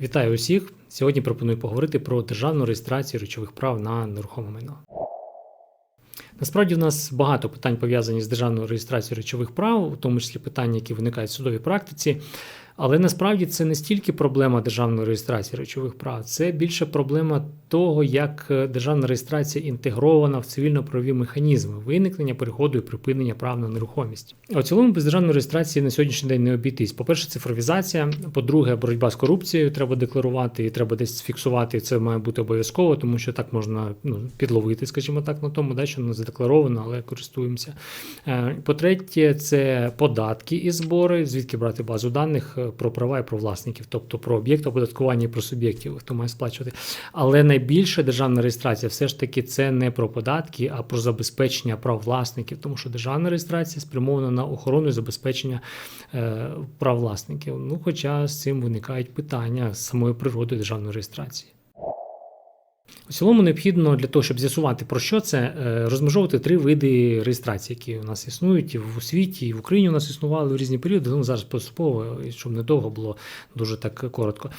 Вітаю усіх! Сьогодні пропоную поговорити про державну реєстрацію речових прав на нерухоме майно. Насправді в нас багато питань пов'язані з державною реєстрацією речових прав, у тому числі питання, які виникають в судовій практиці. Але насправді це не стільки проблема державної реєстрації речових прав, це більше проблема того, як е, державна реєстрація інтегрована в цивільно-правові механізми виникнення, переходу і припинення прав на нерухомість. А в цілому без державної реєстрації на сьогоднішній день не обійтись. По-перше, цифровізація. По-друге, боротьба з корупцією треба декларувати і треба десь фіксувати. Це має бути обов'язково, тому що так можна ну, підловити, скажімо так, на тому, да, що не задекларовано, але користуємося. Е, По-третє, це податки і збори, звідки брати базу даних е, про права і про власників, тобто про об'єкт оподаткування і про суб'єктів, хто має сплачувати. Але найбільше державна реєстрація все ж таки це не про податки, а про забезпечення прав власників, тому що державна реєстрація спрямована на охорону і забезпечення е, прав власників. Ну, хоча з цим виникають питання з самої природи державної реєстрації. У цілому необхідно для того, щоб з'ясувати про що це, е, розмежовувати три види реєстрації, які у нас існують і в світі, і в Україні у нас існували в різні періоди. Ну зараз поступово, щоб недовго було дуже так коротко.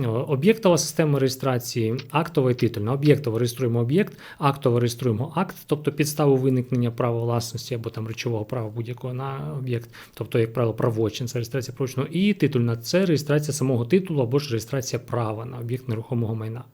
Е, Об'єктова система реєстрації, актова і титульна. Об'єктово реєструємо об'єкт, актово реєструємо акт, тобто підставу виникнення права власності або там речового права будь-якого на об'єкт, тобто, як правило, правочин, це реєстрація правочину. І титульна це реєстрація самого титулу або ж реєстрація права на об'єкт нерухомого майна.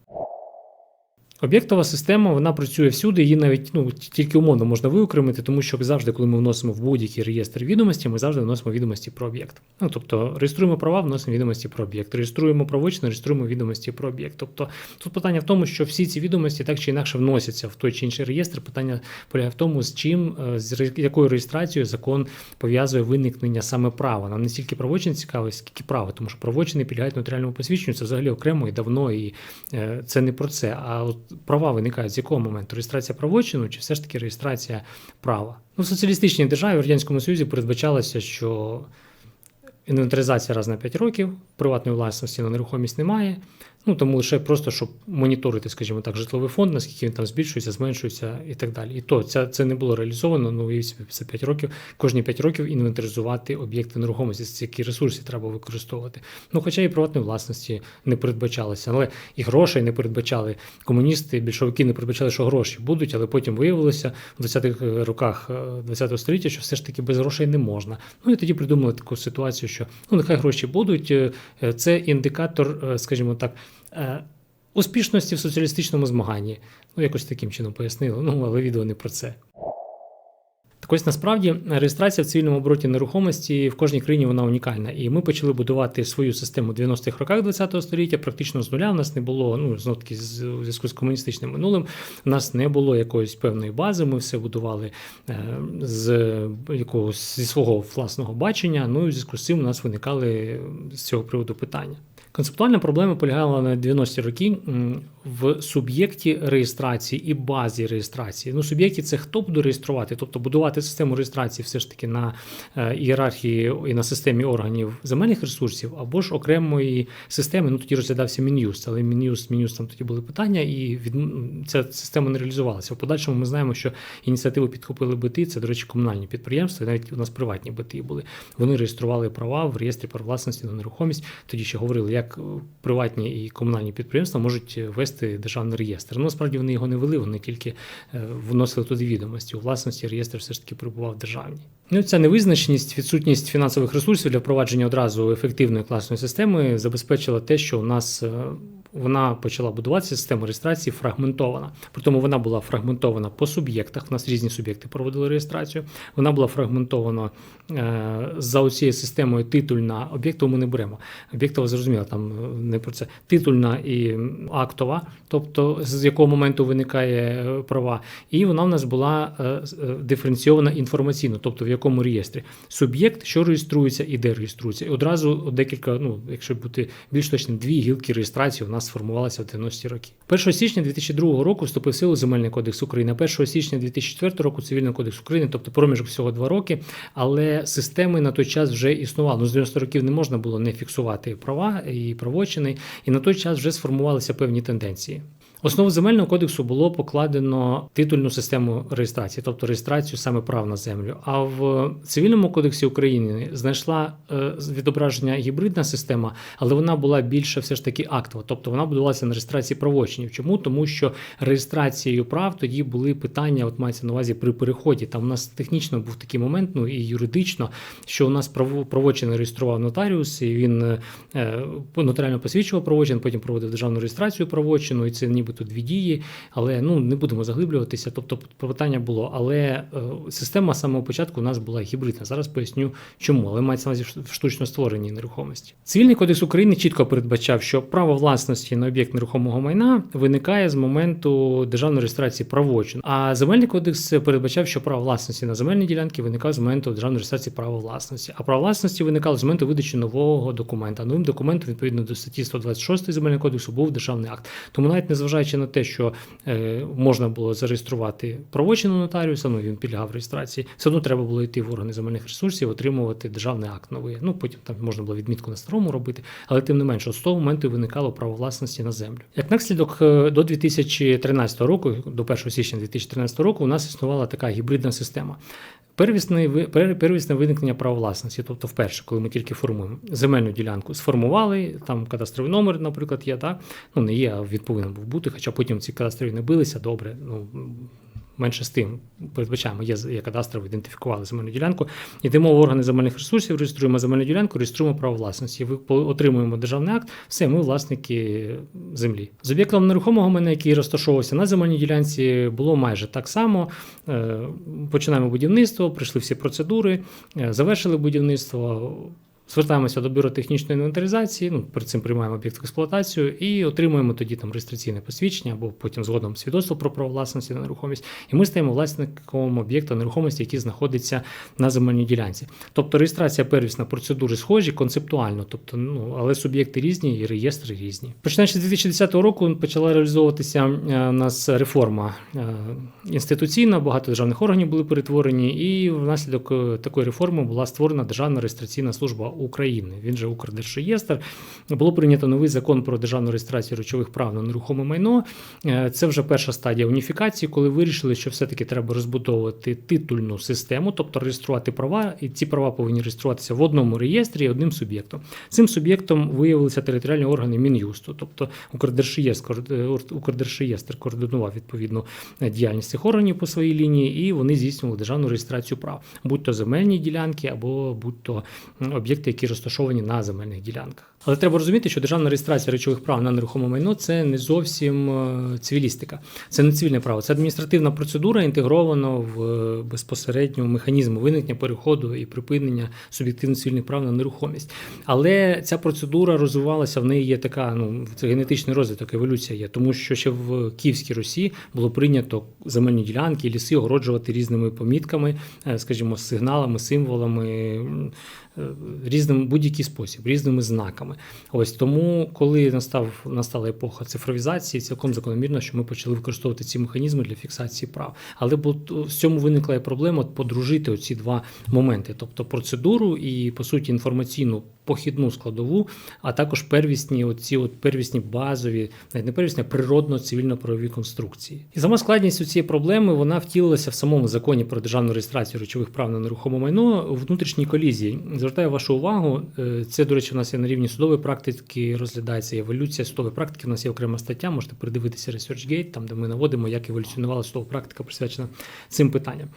Об'єктова система вона працює всюди, її навіть ну тільки умовно можна виокремити, тому що завжди, коли ми вносимо в будь-який реєстр відомості, ми завжди вносимо відомості про об'єкт. Ну тобто реєструємо права, вносимо відомості про об'єкт, реєструємо правочин, реєструємо відомості про об'єкт. Тобто тут питання в тому, що всі ці відомості так чи інакше вносяться в той чи інший реєстр. Питання полягає в тому, з чим е, з якою реєстрацією закон пов'язує виникнення саме права. Нам не стільки правочин цікавий, скільки право, тому що правочини підлягають нотаріальному посвідченню. Це взагалі окремо і давно, і е, це не про це. А от права виникають з якого моменту? Реєстрація правочину чи все ж таки реєстрація права? Ну, в соціалістичній державі в Радянському Союзі передбачалося, що інвентаризація раз на 5 років, приватної власності на нерухомість немає. Ну тому лише просто щоб моніторити, скажімо так, житловий фонд, наскільки він там збільшується, зменшується і так далі. І то це, це не було реалізовано. Ну і за 5 років, кожні 5 років інвентаризувати об'єкти нерухомості, які ресурси треба використовувати. Ну, хоча і приватної власності не передбачалося, але і грошей не передбачали. Комуністи, більшовики не передбачали, що гроші будуть, але потім виявилося в 20-х роках е, 20-го століття, що все ж таки без грошей не можна. Ну і тоді придумали таку ситуацію, що ну нехай гроші будуть. е, е, Це індикатор, е, скажімо так. Е, Успішності в соціалістичному змаганні. Ну, якось таким чином пояснили. Ну, але відео не про це. Так ось насправді реєстрація в цивільному обороті нерухомості в кожній країні вона унікальна. І ми почали будувати свою систему в 90-х роках ХХ століття, практично з нуля. У нас не було, ну знов таки, у зв'язку з комуністичним минулим, у нас не було якоїсь певної бази. Ми все будували е, з якогось зі свого власного бачення. Ну і в зв'язку з цим у нас виникали з цього приводу питання. Концептуальна проблема полягала на 90-ті роки в суб'єкті реєстрації і базі реєстрації. Ну, суб'єкті це хто буде реєструвати, тобто будувати систему реєстрації все ж таки на е, ієрархії і на системі органів земельних ресурсів, або ж окремої системи. Ну тоді розглядався Мін'юст, але Мін'юст, Мін'юст там тоді були питання, і від ця система не реалізувалася. В подальшому ми знаємо, що ініціативу підхопили БТІ, це, до речі, комунальні підприємства, навіть у нас приватні БТІ були. Вони реєстрували права в реєстрі прав власності на нерухомість. Тоді ще говорили, як е, приватні і комунальні підприємства можуть е, вести державний реєстр. Ну, насправді вони його не вели, вони тільки е, вносили туди відомості. У власності реєстр все ж таки перебував державній. Ну, ця невизначеність, відсутність фінансових ресурсів для впровадження одразу ефективної класної системи забезпечила те, що у нас. Вона почала будуватися система реєстрації фрагментована. Притому вона була фрагментована по суб'єктах. У нас різні суб'єкти проводили реєстрацію. Вона була фрагментована е, за цією системою титульна. Об'єктову ми не беремо. Об'єктова зрозуміло, там е, не про це. Титульна і актова, тобто з якого моменту виникає е, права. І вона в нас була диференційована інформаційно, тобто в якому реєстрі. Суб'єкт, що реєструється і де реєструється. І одразу декілька, ну, якщо бути більш точним, дві гілки реєстрації у нас сформувалися в 90-ті роки. 1 січня 2002 року вступив в силу Земельний кодекс України. 1 січня 2004 року Цивільний кодекс України, тобто проміжок всього два роки. Але системи на той час вже існували. Ну, з 90 років не можна було не фіксувати права і правочини, і на той час вже сформувалися певні тенденції. Основу земельного кодексу було покладено титульну систему реєстрації, тобто реєстрацію саме прав на землю. А в цивільному кодексі України знайшла е, відображення гібридна система, але вона була більше все ж таки актова, тобто вона будувалася на реєстрації правочинів. Чому? Тому що реєстрацією прав тоді були питання, от мається на увазі при переході. Там у нас технічно був такий момент, ну і юридично, що у нас право правочин реєстрував нотаріус, і він е, нотаріально посвідчував правочин, потім проводив державну реєстрацію правочину, і це нібито дві дії. Але ну не будемо заглиблюватися. Тобто питання було, але е, система з самого початку у нас була гібридна. Зараз поясню, чому, але мається на в штучно створеній нерухомості. Цивільний кодекс України чітко передбачав, що право власності на об'єкт нерухомого майна виникає з моменту державної реєстрації правочин. А земельний кодекс передбачав, що право власності на земельні ділянки виникає з моменту державної реєстрації права власності. А право власності виникало з моменту видачі нового документа. Новим документом, відповідно до статті 126 земельного кодексу, був державний акт. Тому навіть незважаючи на те, що е, можна було зареєструвати правочину нотаріуса, ну він підлягав реєстрації, все одно треба було йти в органи земельних ресурсів, отримувати державний акт новий. Ну потім там можна було відмітку на старому робити, але тим не менше, з того моменту виникало право власності на землю. Як наслідок е, до 2013 року, до 1 січня 2013 року, у нас існувала така гібридна система. Первісне, первісне виникнення права власності, тобто вперше, коли ми тільки формуємо земельну ділянку, сформували, там кадастровий номер, наприклад, є, так? ну не є, а він повинен був бути, хоча потім ці кадастрові не билися, добре. Ну, менше з тим, передбачаємо, є, є кадастрові, ідентифікували земельну ділянку. Йдемо в органи земельних ресурсів, реєструємо земельну ділянку, реєструємо право власності. Ви отримуємо державний акт, все, ми власники землі. З об'єктом нерухомого майна, який розташовувався на земельній ділянці, було майже так само. Е, Починаємо будівництво, пройшли всі процедури, е, завершили будівництво. Звертаємося до бюро технічної інвентаризації, ну перед цим приймаємо об'єкт в експлуатацію і отримуємо тоді там реєстраційне посвідчення або потім згодом свідоцтво про право власності на нерухомість. І ми стаємо власником об'єкта нерухомості, який знаходиться на земельній ділянці. Тобто реєстрація первісна процедури схожі концептуально, тобто ну але суб'єкти різні і реєстри різні. Починаючи з 2010 року почала реалізовуватися е, у нас реформа е, інституційна, багато державних органів були перетворені, і внаслідок е, такої реформи була створена Державна реєстраційна служба України. Він же Укрдержреєстр. Було прийнято новий закон про державну реєстрацію речових прав на нерухоме майно. Е, Це вже перша стадія уніфікації, коли вирішили, що все-таки треба розбудовувати титульну систему, тобто реєструвати права, і ці права повинні реєструватися в одному реєстрі одним суб'єктом. Цим суб'єктом виявилися територіальні органи Мін'юсту, тобто Укрдержреєстр, е, Укрдержреєстр координував відповідну е, діяльність цих органів по своїй лінії, і вони здійснювали державну реєстрацію прав, будь то земельні ділянки або будь то м, об'єкти, які розташовані на земельних ділянках. Але треба розуміти, що державна реєстрація речових прав на нерухоме майно це не зовсім е, цивілістика, це не цивільне право, це адміністративна процедура, інтегрована в е, безпосередньо механізм виникнення переходу і припинення суб'єктивно цивільних прав на нерухомість. Але ця процедура розвивалася, в неї є така, ну це генетичний розвиток, еволюція є, тому що ще в Київській Русі було прийнято земельні ділянки, ліси огороджувати різними помітками, е, скажімо, сигналами, символами. Е, Різним будь-який спосіб, різними знаками. Ось тому, коли настав настала епоха цифровізації, цілком закономірно, що ми почали використовувати ці механізми для фіксації прав. Але в цьому виникла і проблема подружити оці два моменти, тобто процедуру і по суті інформаційну похідну складову, а також первісні, оці от первісні базові, навіть не первісні, а природно-цивільно-правові конструкції. І сама складність у цієї проблеми вона втілилася в самому законі про державну реєстрацію речових прав на нерухоме майно внутрішній колізії. Звертаю вашу увагу, е, це, до речі, у нас є на рівні судової практики, розглядається еволюція судової практики. У нас є окрема стаття, можете передивитися ResearchGate, там де ми наводимо, як еволюціонувала судова практика, присвячена цим питанням.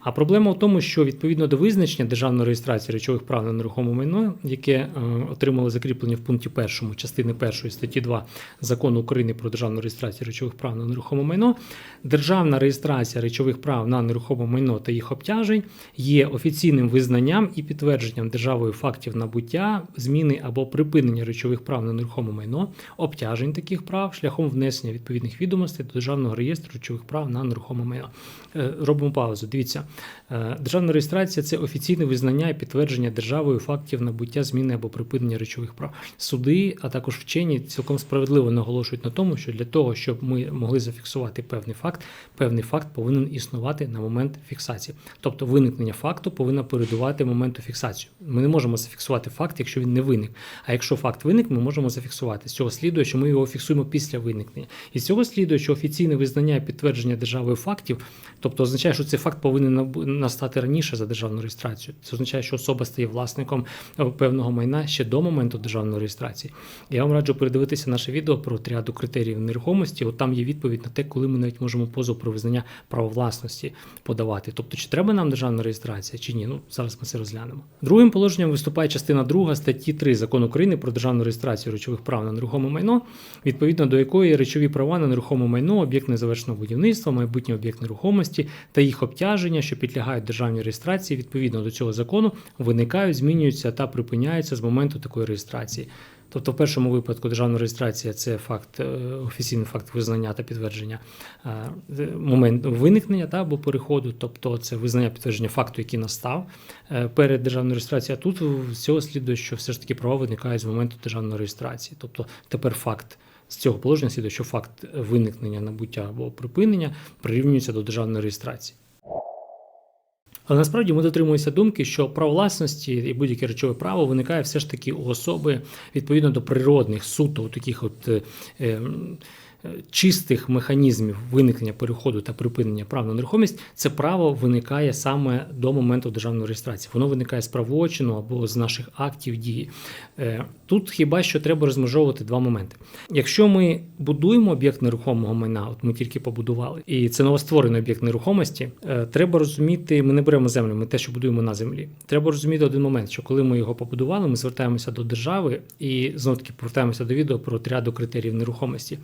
А проблема в тому, що відповідно до визначення державної реєстрації речових прав на нерухоме майно, яке е, отримало закріплення в пункті першому частини першої статті 2 закону України про державну реєстрацію речових прав на нерухоме майно, державна реєстрація речових прав на нерухоме майно та їх обтяжень є офіційним визнанням і підтвердженням державою фактів набуття, зміни або припинення речових прав на нерухоме майно, обтяжень таких прав шляхом внесення відповідних відомостей до державного реєстру речових прав на нерухоме майно. Е, Робимо паузу. Дивіться, Е, державна реєстрація це офіційне визнання і підтвердження державою фактів набуття, зміни або припинення речових прав. Суди, а також вчені цілком справедливо наголошують на тому, що для того, щоб ми могли зафіксувати певний факт, певний факт повинен існувати на момент фіксації. Тобто виникнення факту повинно передувати моменту фіксації. Ми не можемо зафіксувати факт, якщо він не виник. А якщо факт виник, ми можемо зафіксувати. З цього слідує, що ми його фіксуємо після виникнення. І з цього слідує, що офіційне визнання і підтвердження державою фактів, тобто означає, що цей факт повинен настати раніше за державну реєстрацію. Це означає, що особа стає власником е, певного майна ще до моменту державної реєстрації. Я вам раджу передивитися наше відео про тріаду критеріїв нерухомості. От там є відповідь на те, коли ми навіть можемо позов про визнання права власності подавати. Тобто, чи треба нам державна реєстрація, чи ні? Ну зараз ми це розглянемо. Другим положенням виступає частина 2 статті 3 закону України про державну реєстрацію речових прав на нерухоме майно, відповідно до якої речові права на нерухоме майно, об'єкт незавершеного будівництва, майбутній об'єкт нерухомості та їх обтяження, що підлягають державній реєстрації, відповідно до цього закону, виникають, змінюються та припиняються з моменту такої реєстрації. Тобто, в першому випадку державна реєстрація це факт, е, офіційний факт визнання та підтвердження е, момент виникнення та або переходу, тобто це визнання підтвердження факту, який настав е, перед державною реєстрацією. А тут з цього слідує, що все ж таки права виникають з моменту державної реєстрації. Тобто тепер факт. З цього положення слідує, що факт виникнення, набуття або припинення прирівнюється до державної реєстрації. Але насправді ми дотримуємося думки, що право власності і будь-яке речове право виникає все ж таки у особи відповідно до природних суто таких от е, чистих механізмів виникнення переходу та припинення прав на нерухомість. Це право виникає саме до моменту державної реєстрації. Воно виникає з правочину або з наших актів дії. Е, Тут хіба що треба розмежовувати два моменти. Якщо ми будуємо об'єкт нерухомого майна, от ми тільки побудували, і це новостворений об'єкт нерухомості, е, треба розуміти, ми не беремо землю, ми те, що будуємо на землі. Треба розуміти один момент, що коли ми його побудували, ми звертаємося до держави і знову таки повертаємося до відео про ряду критеріїв нерухомості.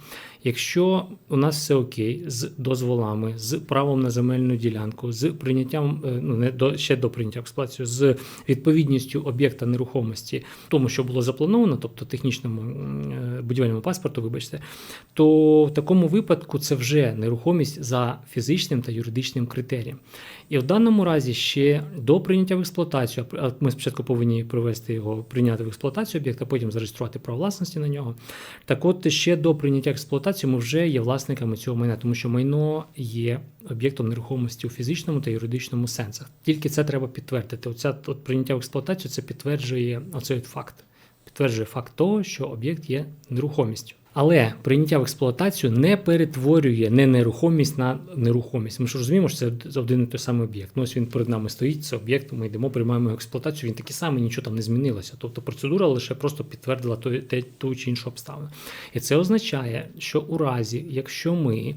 Якщо у нас все окей з дозволами, з правом на земельну ділянку, з прийняттям е, ну не до ще до прийняття експлуатацію, з відповідністю об'єкта нерухомості, тому що було заплановано, тобто технічному е, будівельному паспорту, вибачте, то в такому випадку це вже нерухомість за фізичним та юридичним критерієм. І в даному разі ще до прийняття в експлуатацію, ми спочатку повинні провести його, прийняти в експлуатацію об'єкт, а потім зареєструвати право власності на нього. Так от ще до прийняття в експлуатацію ми вже є власниками цього майна, тому що майно є об'єктом нерухомості у фізичному та юридичному сенсах. Тільки це треба підтвердити. Оця от прийняття в експлуатацію це підтверджує оцей факт. Підтверджує факт того, що об'єкт є нерухомістю. Але прийняття в експлуатацію не перетворює не нерухомість на нерухомість. Ми ж розуміємо, що це один і той самий об'єкт. Ну, ось він перед нами стоїть, це об'єкт, ми йдемо, приймаємо експлуатацію, він такий самий, нічого там не змінилося. Тобто процедура лише просто підтвердила ту, ту чи іншу обставину. І це означає, що у разі, якщо ми,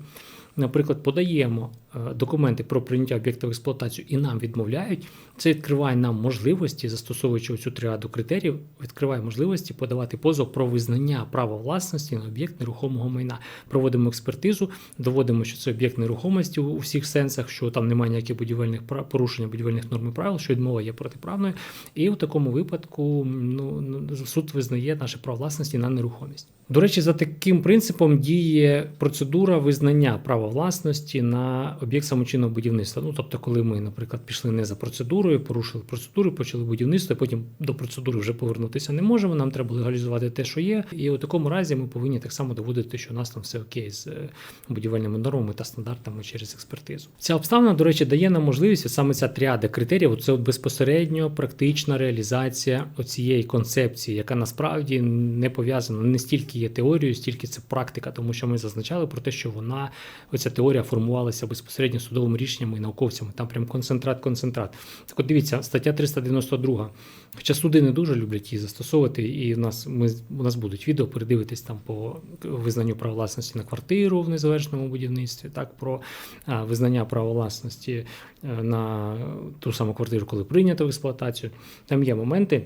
наприклад, подаємо документи про прийняття об'єкта в експлуатацію і нам відмовляють, це відкриває нам можливості, застосовуючи цю тріаду критеріїв, відкриває можливості подавати позов про визнання права власності на об'єкт нерухомого майна. Проводимо експертизу, доводимо, що це об'єкт нерухомості у всіх сенсах, що там немає ніяких будівельних порушення будівельних норм і правил, що відмова є протиправною. І в такому випадку ну, ну, суд визнає наше право власності на нерухомість. До речі, за таким принципом діє процедура визнання права власності на об'єкт самочинного будівництва. Ну тобто, коли ми, наприклад, пішли не за процедурою, порушили процедуру, почали будівництво, потім до процедури вже повернутися не можемо. Нам треба легалізувати те, що є. І у такому разі ми повинні так само доводити, що у нас там все окей з е, будівельними нормами та стандартами через експертизу. Ця обставина, до речі, дає нам можливість саме ця тріада критеріїв. Це безпосередньо практична реалізація оцієї концепції, яка насправді не пов'язана не стільки є теорією, стільки це практика, тому що ми зазначали про те, що вона оця теорія формувалася безпосередньо судовими рішеннями і науковцями. Там прям концентрат, концентрат. Так от дивіться, стаття 392. Хоча суди не дуже люблять її застосовувати, і в нас ми у нас будуть відео, передивитись там по визнанню права власності на квартиру в незавершеному будівництві, так про а, визнання права власності е, на ту саму квартиру, коли прийнято в експлуатацію. Там є моменти.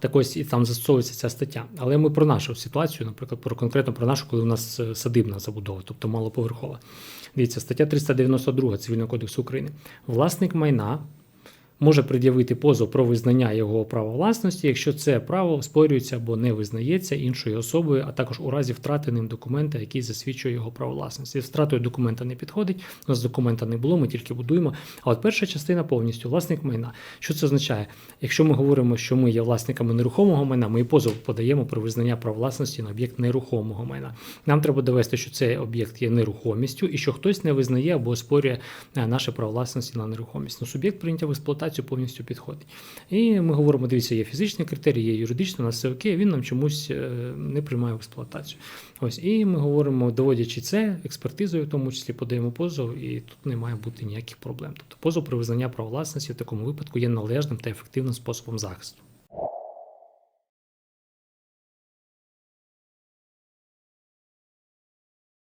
Так ось і там застосовується ця стаття. Але ми про нашу ситуацію, наприклад, про конкретно про нашу, коли у нас е, садибна забудова, тобто малоповерхова. Дивіться, стаття 392 Цивільного кодексу України. Власник майна може пред'явити позов про визнання його права власності, якщо це право оспорюється або не визнається іншою особою, а також у разі втрати ним документа, який засвідчує його право власності. Втратою документа не підходить. У нас документа не було, ми тільки будуємо. А от перша частина повністю власник майна. Що це означає? Якщо ми говоримо, що ми є власниками нерухомого майна, ми і позов подаємо про визнання прав власності на об'єкт нерухомого майна. Нам треба довести, що цей об'єкт є нерухомістю і що хтось не визнає або оспорює е, наше право власності на нерухомість. Ну, суб'єкт прийняття в експлуатацію експлуатацію повністю підходить. І ми говоримо: дивіться, є фізичні критерії, є юридичні, у нас все окей, він нам чомусь е, не приймає в експлуатацію. Ось, і ми говоримо, доводячи це, експертизою, в тому числі подаємо позов, і тут не має бути ніяких проблем. Тобто позов про визнання права власності в такому випадку є належним та ефективним способом захисту.